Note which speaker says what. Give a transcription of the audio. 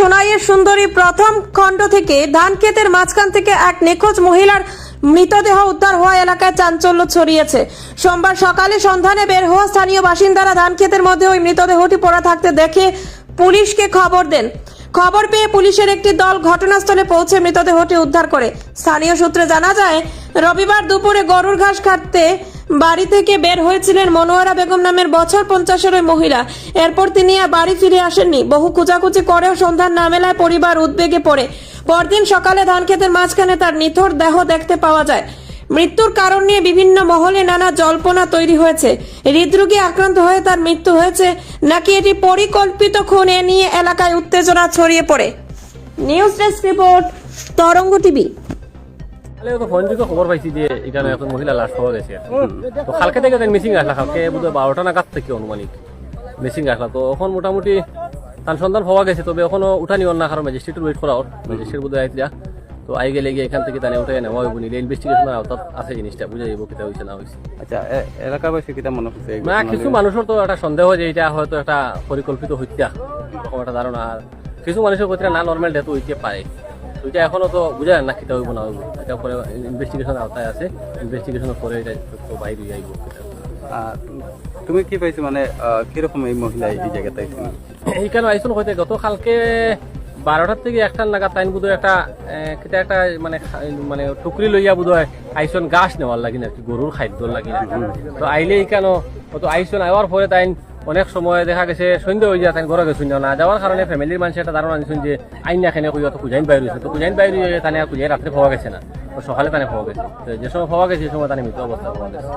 Speaker 1: সোনাইয়ের সুন্দরী প্রথম খণ্ড থেকে ধান ক্ষেতের মাঝখান থেকে এক নিখোঁজ মহিলার মৃতদেহ উদ্ধার হওয়া এলাকায় চাঞ্চল্য ছড়িয়েছে। সোমবার সকালে সন্ধানে বের হওয়া স্থানীয় বাসিন্দারা ধান ক্ষেতের মধ্যে ওই মৃতদেহটি পড়া থাকতে দেখে পুলিশকে খবর দেন। খবর পেয়ে পুলিশের একটি দল ঘটনাস্থলে পৌঁছে মৃতদেহটি উদ্ধার করে। স্থানীয় সূত্রে জানা যায়, রবিবার দুপুরে গরুর ঘাস কাটতে বাড়ি থেকে বের হয়েছিলেন মনোয়ারা বেগম নামের বছর পঞ্চাশের ওই মহিলা। এরপর তিনি আর বাড়ি ফিরে আসেননি। বহু খোঁজাখুঁজি করেও সন্ধান না মেলায় পরিবার উদ্বেগে পড়ে। পরদিন সকালে ধান ক্ষেতের মাঝখানে তার নিথর দেহ দেখতে পাওয়া যায়। মৃত্যুর কারণ নিয়ে বিভিন্ন মহলে নানা জল্পনা তৈরি হয়েছে। হৃদরোগে আক্রান্ত হয়ে তার মৃত্যু হয়েছে নাকি এটি পরিকল্পিত খুন এ নিয়ে এলাকায় উত্তেজনা ছড়িয়ে পড়ে। News desk report, Tarang TV.
Speaker 2: তো ফোন থেকে খবর পাইছি যে এখানে এখন মহিলা লাশ পাওয়া গেছে। তো কালকে থেকে মিসিং আসলা কালকে বোধহয় বারোটা নাগাদ থেকে অনুমানিক মিসিং আসলা তো এখন মোটামুটি তার সন্ধান পাওয়া গেছে তবে এখনও উঠা নিওর না কারণ ম্যাজিস্ট্রেটের ওয়েট করা ওর ম্যাজিস্ট্রেট বোধহয় আইতিয়া তো আই গেলে গিয়ে এখান থেকে তানে উঠে নেওয়া হইব নিলে ইনভেস্টিগেশন আওতাত আছে জিনিসটা বুঝে না
Speaker 3: আচ্ছা এলাকাবাসী কিতা মনে
Speaker 2: না কিছু? মানুষের তো একটা সন্দেহ যে এটা হয়তো একটা পরিকল্পিত হত্যা এরকম একটা ধারণা কিছু মানুষের ক্ষেত্রে না নর্মাল ডেথ হইতে পারে তো এটা এখনও তো বুঝা না কিতা হইব না হইব। এটা পরে ইনভেস্টিগেশন আওতায় আছে। ইনভেস্টিগেশনের পরে এটা বাইরে
Speaker 3: আহ, তুমি কি পাইছো মানে কীরকম এই মহিলা এই জায়গাতে আইছিল
Speaker 2: এইখানে আইসুন হইতে গতকালকে বারোটার থেকে একটার নাগাদ তাইন বোধহয় একটা কিতা একটা মানে মানে টুকরি লইয়া বোধহয় আইসন গাছ নেওয়ার লাগিন আর কি গরুর খাদ্য লাগিন। তো আইলে এইখানো তো আইসন আইবার পরে তাইন অনেক সময় দেখা গেছে, সন্ধ্যা হয়ে যায় ঘরে গেছুন না যাওয়ার কারণে ফ্যামিলির মানুষ একটা ধারণা দিচ্ছেন যে আইন না খেনে কই তো কুজাইন বাইর হয়েছে। তো কুজাইন বাইর হয়ে আর কুজাই রাত্রে পাওয়া গেছে না। সকালে তানে পাওয়া গেছে। যে সময় পাওয়া গেছে সে সময় তানে মৃত অবস্থা পাওয়া গেছে।